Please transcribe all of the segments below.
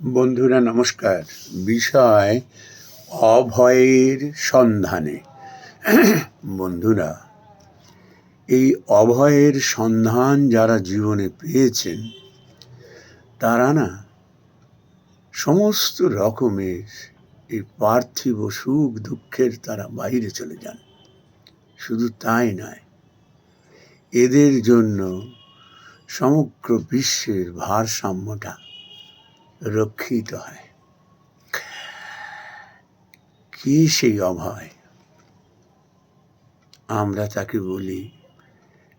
বন্ধুরা, নমস্কার। বিষয় অভয়ের সন্ধানে। বন্ধুরা, এই অভয়ের সন্ধান যারা জীবনে পেয়েছেন, তারা না সমস্ত রকমের এই পার্থিব সুখ দুঃখের তারা বাইরে চলে যান। শুধু তাই নয়, এদের জন্য সমগ্র বিশ্বের ভারসাম্যটা রক্ষিত হয়। কি সেই অভয়? আমরা তাকে বলি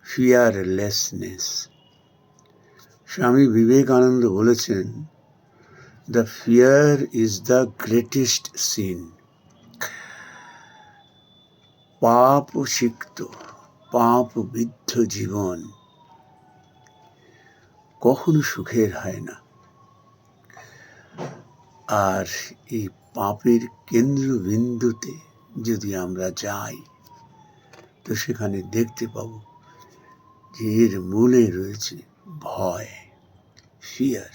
ফিয়ারলেসনেস স্বামী বিবেকানন্দ বলেছেন the fear is the greatest sin পাপ সিক্ত, পাপ বিদ্ধ জীবন কখনো সুখের হয় না। আর এই পাপের কেন্দ্রবিন্দুতে যদি আমরা যাই, তো সেখানে দেখতে পাবো যে এর মূলে রয়েছে ভয় ফিয়ার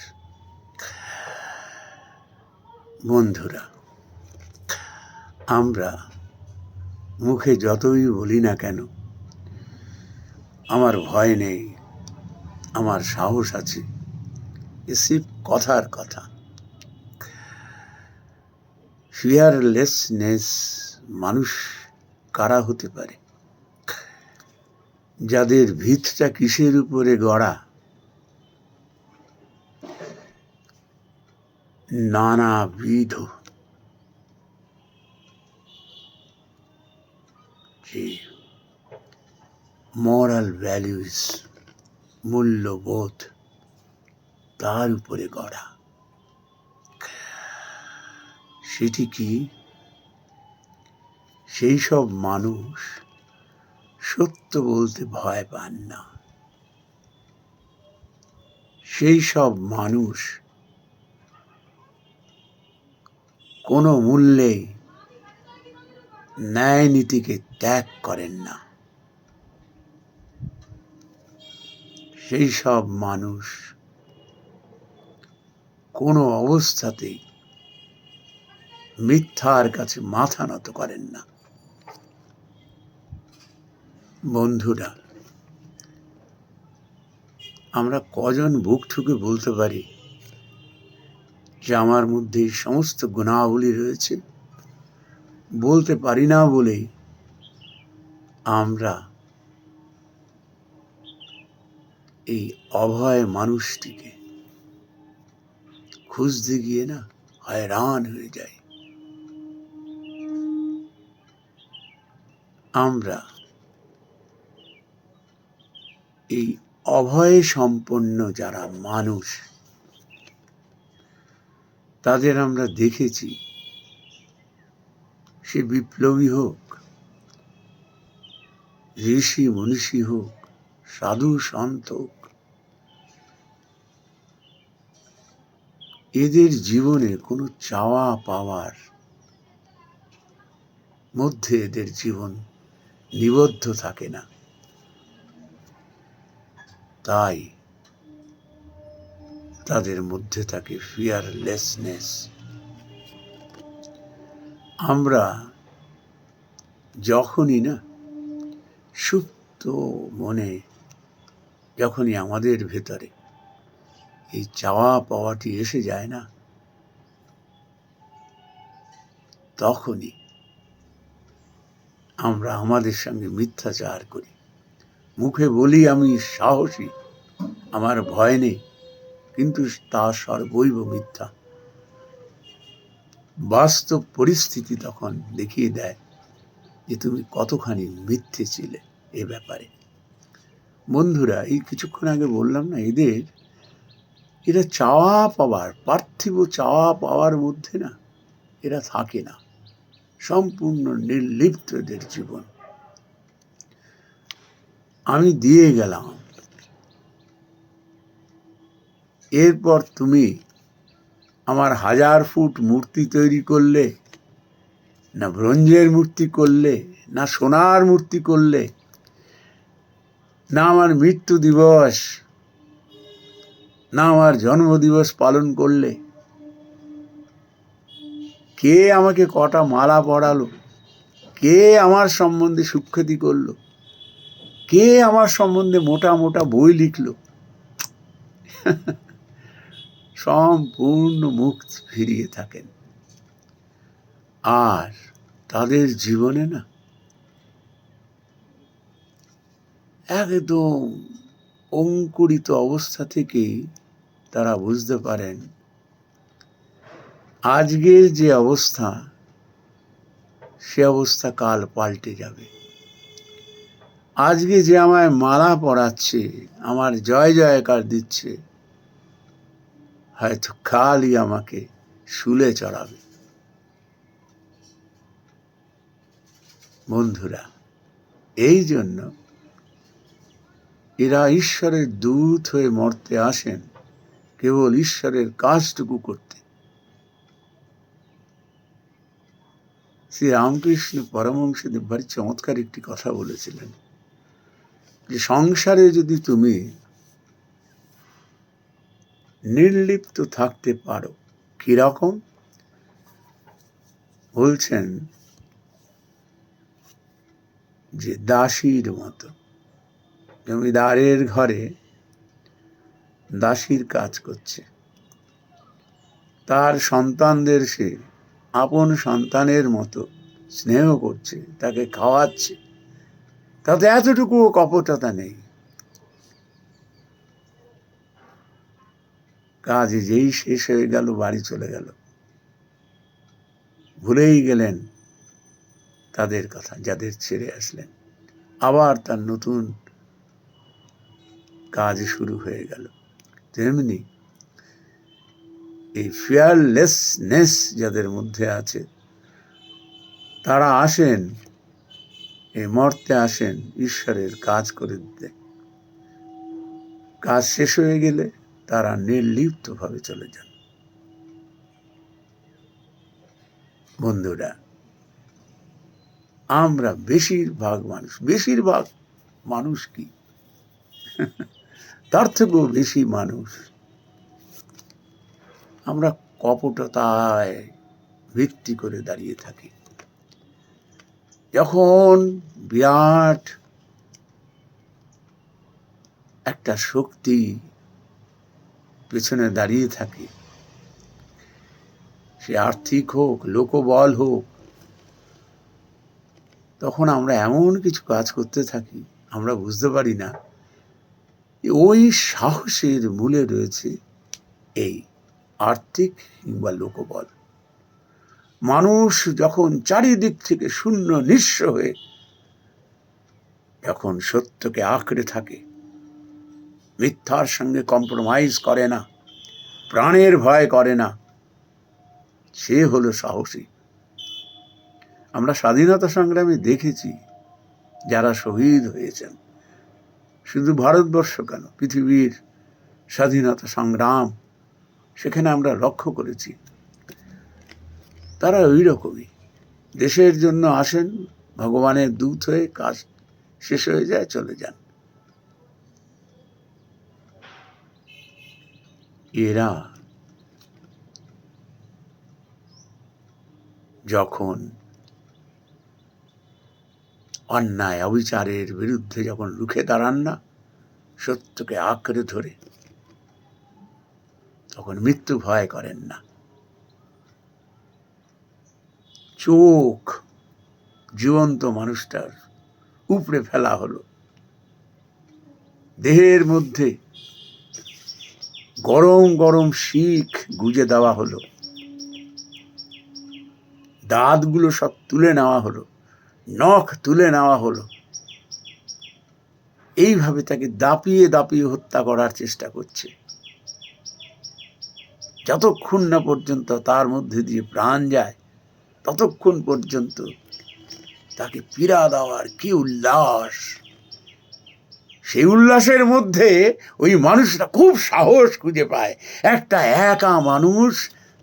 বন্ধুরা, আমরা মুখে যতই বলি না কেন, আমার ভয় নেই, আমার সাহস আছে, এ সিপ কথার কথা। ফিয়ারলেসনেস মানুষ কারা হতে পারে? যাদের ভিতটা কিসের উপরে গড়া? নানাবিধ। যে মরাল ভ্যালিউজ মূল্যবোধ তার উপরে গড়া। সেটি কি? সেই সব মানুষ সত্য বলতে ভয় পান না। সেই সব মানুষ কোনো মূল্যে ন্যায় নীতিকে ত্যাগ করেন না। সেই সব মানুষ কোনো অবস্থাতেই মিথ্যার কাছে মাথা নত করেন না। বন্ধুরা, আমরা কজন বুক ঠুকে বলতে পারি যে আমার মধ্যে সমস্ত গুণাবলী রয়েছে? বলতে পারি না বলেই আমরা এই অভয় মানুষটিকে খুঁজতে গিয়ে না হয়রান হয়ে যায় আমরা এই অভয় সম্পন্ন যারা মানুষ, তাদের আমরা দেখেছি সে বিপ্লবী হোক, ঋষি, মনীষী হোক, সাধু, সন্ত হোক, এদের জীবনে কোনো চাওয়া পাওয়ার মধ্যে এদের জীবন নিবদ্ধ থাকে না। তাই তাদের মধ্যে থাকে ফিয়ারলেসনেস আমরা যখনই না, সুপ্ত মনে যখনই আমাদের ভেতরে এই চাওয়া পাওয়াটি এসে যায় না, তখনই আমরা আমাদের সঙ্গে মিথ্যাচার করি। মুখে বলি আমি সাহসী, আমার ভয় নেই, কিন্তু তা সর্বৈব মিথ্যা। বাস্তব পরিস্থিতি তখন দেখিয়ে দেয় যে তুমি কতখানি মিথ্যে ছিলে এ ব্যাপারে। বন্ধুরা, এই কিছুক্ষণ আগে বললাম না, এদের, এরা চাওয়া পাওয়ার, পার্থিব চাওয়া পাওয়ার মধ্যে না, এরা থাকে না। সম্পূর্ণ নির্লিপ্তদের জীবন। আমি দিয়ে গেলাম। এরপর তুমি আমার হাজার ফুট মূর্তি তৈরি করলে, না ব্রোঞ্জের মূর্তি করলে, না সোনার মূর্তি করলে, না আমার মৃত্যু দিবস, না আমার জন্মদিবস পালন করলে কে আমাকে কটা মালা পড়ালো কে আমার সম্বন্ধে সুখ্যাতি করল? কে আমার সম্বন্ধে মোটা মোটা বই লিখলো? সম্পূর্ণ মুখ ফিরিয়ে থাকেন। আর তাদের জীবনে না একদম অঙ্কুরিত অবস্থা থেকেই তারা বুঝতে পারেন আজকের যে অবস্থা, সে অবস্থা কাল পাল্টে যাবে। আজকে যে আমায় মালা পরাচ্ছে আমার জয় জয়কার দিচ্ছে, হয়তো কালই আমাকে শুলে চড়াবে। বন্ধুরা, এই জন্য এরা ঈশ্বরের দূত হয়ে মর্তে আসেন, কেবল ঈশ্বরের কাজটুকু করতে। শ্রী রামকৃষ্ণ পরমংসদেব ভারী চমৎকার একটি কথা বলেছিলেন যে সংসারে যদি তুমি নির্লিপ্ত থাকতে পারো, কীরকম? বলছেন যে দাসীর মতো। জমিদারের ঘরে দাসীর কাজ করছে, তার সন্তানদের সে আপন সন্তানের মতো স্নেহ করছে, তাকে খাওয়াচ্ছে। তাতে এতটুকু কপটতা নেই। কাজ যেই শেষ হয়ে গেল, বাড়ি চলে গেল। ভুলেই গেলেন তাদের কথা, যাদের ছেড়ে আসলেন। আবার তার নতুন কাজ শুরু হয়ে গেল। তেমনি এই ফিয়ারলেসনেস যাদের মধ্যে আছে, তারা আসেন, এই মর্তে আসেন, ঈশ্বরের কাজ করে দিতে। কাজ শেষ হয়ে গেলে তারা নির্লিপ্তভাবে চলে যান। বন্ধুরা, আমরা বেশিরভাগ মানুষ বেশিরভাগ মানুষ কি? তার থেকেও বেশি মানুষ আমরা কপটতায় ভিত্তি করে দাঁড়িয়ে থাকি। যখন বিরাট একটা শক্তি পেছনে দাঁড়িয়ে থাকে, সে আর্থিক হোক, লোকবল হোক, তখন আমরা এমন কিছু কাজ করতে থাকি, আমরা বুঝতে পারি না ওই সাহসের মূলে রয়েছে এই আর্থিক কিংবা লোকবল। মানুষ যখন চারিদিক থেকে শূন্য, নিঃস্ব হয়ে যখন সত্যকে আঁকড়ে থাকে, মিথ্যার সঙ্গে কম্প্রোমাইজ করে না, প্রাণের ভয় করে না, সে হলো সাহসী। আমরা স্বাধীনতা সংগ্রামে দেখেছি যারা শহীদ হয়েছেন। শুধু ভারতবর্ষ কেন, পৃথিবীর স্বাধীনতা সংগ্রাম সেখানে আমরা লক্ষ্য করেছি। তারা ওই রকমই দেশের জন্য আসেন, ভগবানের দূত হয়ে কাজ শেষ হয়ে যায়, চলে যান। এরা যখন অন্যায় অবিচারের বিরুদ্ধে যখন রুখে দাঁড়ান না, সত্যকে আঁকড়ে ধরে তখন মৃত্যু ভয় করেন না। চোখ জীবন্ত মানুষটার উপড়ে ফেলা হলো। দেহের মধ্যে গরম গরম শিখ গুজে দেওয়া হলো। দাঁতগুলো সব তুলে নেওয়া হলো, নখ তুলে নেওয়া হলো। এইভাবে তাকে দাপিয়ে দাপিয়ে হত্যা করার চেষ্টা করছে। যতক্ষণ না পর্যন্ত তার মধ্যে দিয়ে প্রাণ যায়, ততক্ষণ পর্যন্ত তাকে পীড়া দেওয়ার কি উল্লাস। সেই উল্লাসের মধ্যে ওই মানুষটা খুব সাহস খুঁজে পায়। একটা একা মানুষ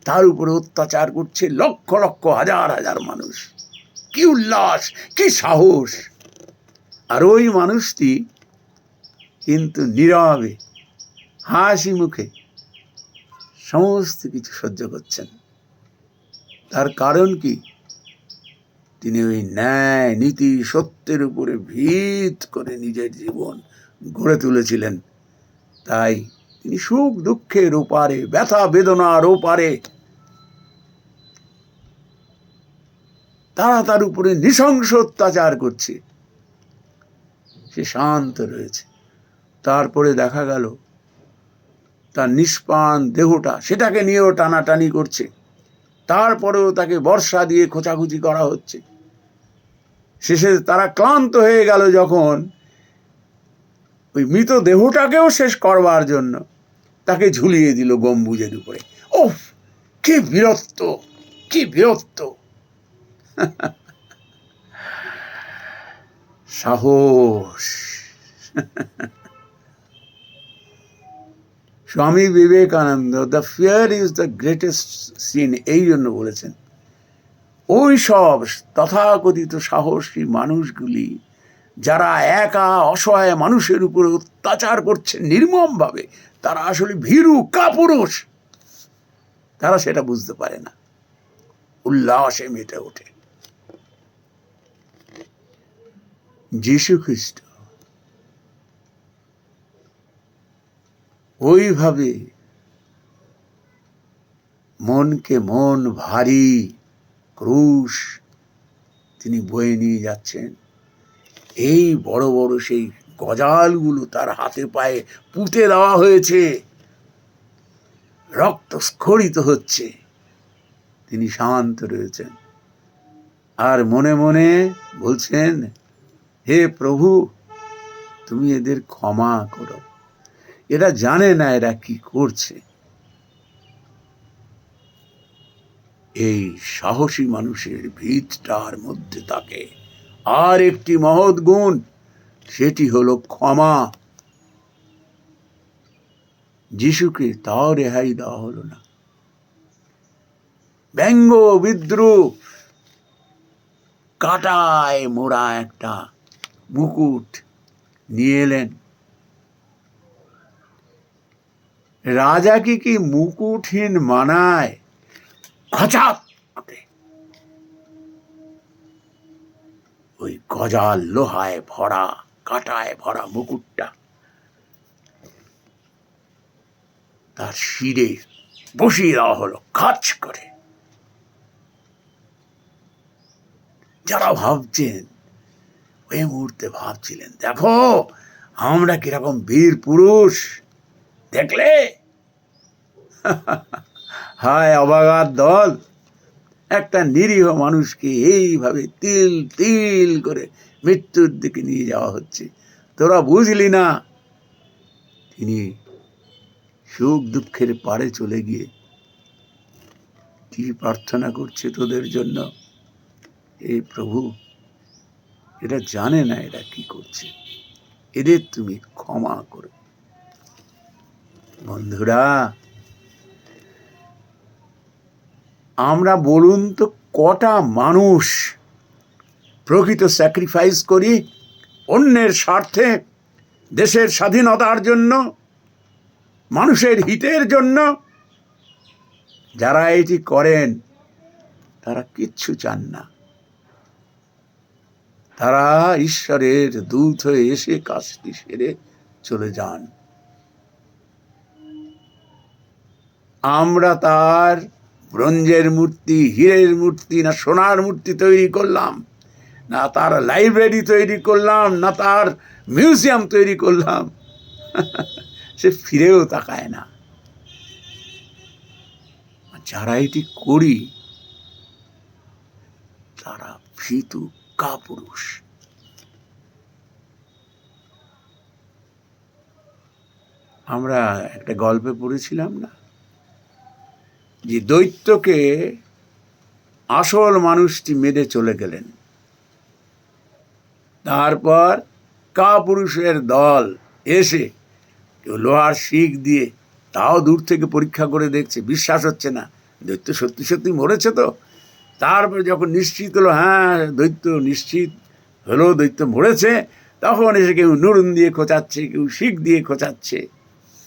তার উপরে অত্যাচার করছে লক্ষ লক্ষ হাজার হাজার মানুষ। কি উল্লাস, কি সাহস। আর ওই মানুষটি কিন্তু নীরবে, হাসি মুখে সমস্ত কিছু সহ্য করছেন। তার কারণ কি? তিনি ওই ন্যায় নীতি সত্যের উপরে ভিত করে নিজের জীবন গড়ে তুলেছিলেন। তাই তিনি সুখ দুঃখের ওপারে, ব্যথা বেদনার ওপারে তারা তার উপরে নৃশংস অত্যাচার করছে। সে শান্ত রয়েছে। তারপরে দেখা গেল তার নিষ্পান দেহটা সেটাকে নিয়েও টানাটানি করছে। তারপরেও তাকে বর্ষা দিয়ে খোঁচাখুচি করা হচ্ছে। শেষে তারা ক্লান্ত হয়ে গেল যখন ওই মৃত দেহটাকেও শেষ করবার জন্য তাকে ঝুলিয়ে দিল গম্বুজের উপরে। ওফ, কি বীরত্ব কি বীরত্ব সাহস। Swami Vivekananda the fear is the greatest sin এই জন্য বলেছেন। ওই সব তথাকথিত সাহসী মানুষগুলি, যারা একা অসহায় মানুষের উপরে অত্যাচার করছে নির্মমভাবে, তারা আসলে ভীরু কাপুরুষ। তারা সেটা বুঝতে পারে না। উল্লাসে মেতে ওঠে। যীশু খ্রিস্ট ওইভাবে মনকে মন ভারী ক্রুশ তিনি বয়ে নিয়ে যাচ্ছেন। এই বড় বড় সেই গজালগুলো তার হাতে পায়ে পুঁতে দেওয়া হয়েছে। রক্ত স্খলিত হচ্ছে। তিনি শান্ত রয়েছেন। আর মনে মনে বলছেন, হে প্রভু, তুমি এদের ক্ষমা করো। এরা জানে না এরা কি করছে। এই সাহসী মানুষের ভিতটার মধ্যে থাকে। আর একটি মহৎ গুণ, সেটি হলো ক্ষমা। যিশুকে তাও রেহাই দেওয়া হলো না। ব্যঙ্গ বিদ্রুপ, কাটায় মোড়া একটা মুকুট নিয়ে এলেন। রাজাকে কি মুকুটহীন মানায়? ওই গজাল লোহায় ভরা, কাটায় ভরা মুকুটটা। তার শিরে বসিয়ে দেওয়া হলো খাচ করে। যারা ভাবছেন, ওই মুহূর্তে ভাবছিলেন, দেখো, আমরা কীরকম বীর পুরুষ দেখলে? হায় অবাগার দল। একটা নিরীহ মানুষকে এইভাবে তিল তিল করে মৃত্যুর দিকে নিয়ে যাওয়া হচ্ছে। তোরা বুঝলি না? তিনি সুখ দুঃখের পারে চলে গিয়ে কি প্রার্থনা করছে তোদের জন্য? এই প্রভু, এরা জানে না এরা কি করছে। এদের তুমি ক্ষমা করো। বন্ধুরা, আমরা বলুন তো কটা মানুষ প্রকৃত স্যাক্রিফাইস করি অন্যের স্বার্থে, দেশের স্বাধীনতার জন্য, মানুষের হিতের জন্য? যারা এটি করেন, তারা কিচ্ছু চান না। তারা ঈশ্বরের দূত হয়ে এসে কাজটি সেরে চলে যান। আমরা তার ব্রোঞ্জের মূর্তি, হীরের মূর্তি, না সোনার মূর্তি তৈরি করলাম, না তার লাইব্রেরি তৈরি করলাম, না তার মিউজিয়াম তৈরি করলাম। সে ফিরেও তাকায় না। যারা এটি করি, তারা ভীতু কাপুরুষ। আমরা একটা গল্পে পড়েছিলাম না? যে দৈত্যকে আসল মানুষটি মেরে চলে গেলেন। তারপর কাপুরুষের দল এসে কেউ লোহার শিখ দিয়ে তাও দূর থেকে পরীক্ষা করে দেখছে, বিশ্বাস হচ্ছে না। দৈত্য সত্যি সত্যি মরেছে তো। তারপর যখন নিশ্চিত হলো হ্যাঁ দৈত্য নিশ্চিত হলো, দৈত্য মরেছে, তখন এসে কেউ নুরুন দিয়ে খোঁচাচ্ছে, কেউ শিখ দিয়ে খোঁচাচ্ছে।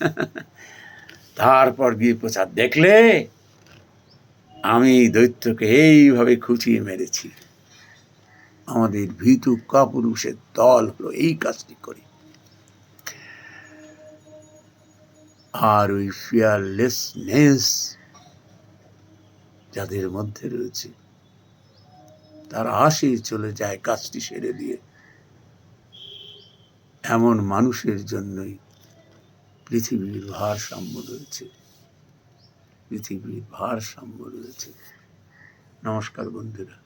তারপর গিয়ে প্রচার দেখলে আমি দৈত্যকে এইভাবে খুঁচিয়ে মেরেছি। আমাদের ভীতু কাপুরুষের দল হলো এই কাজটি করে। আর ওই ফিয়ারলেসনেস যাদের মধ্যে রয়েছে, তারা আসে চলে যায় কাজটি সেরে দিয়ে। এমন মানুষের জন্যই পৃথিবীর ভারসাম্য রয়েছে। পৃথিবীর ভারসাম্য রয়েছে। নমস্কার বন্ধুরা।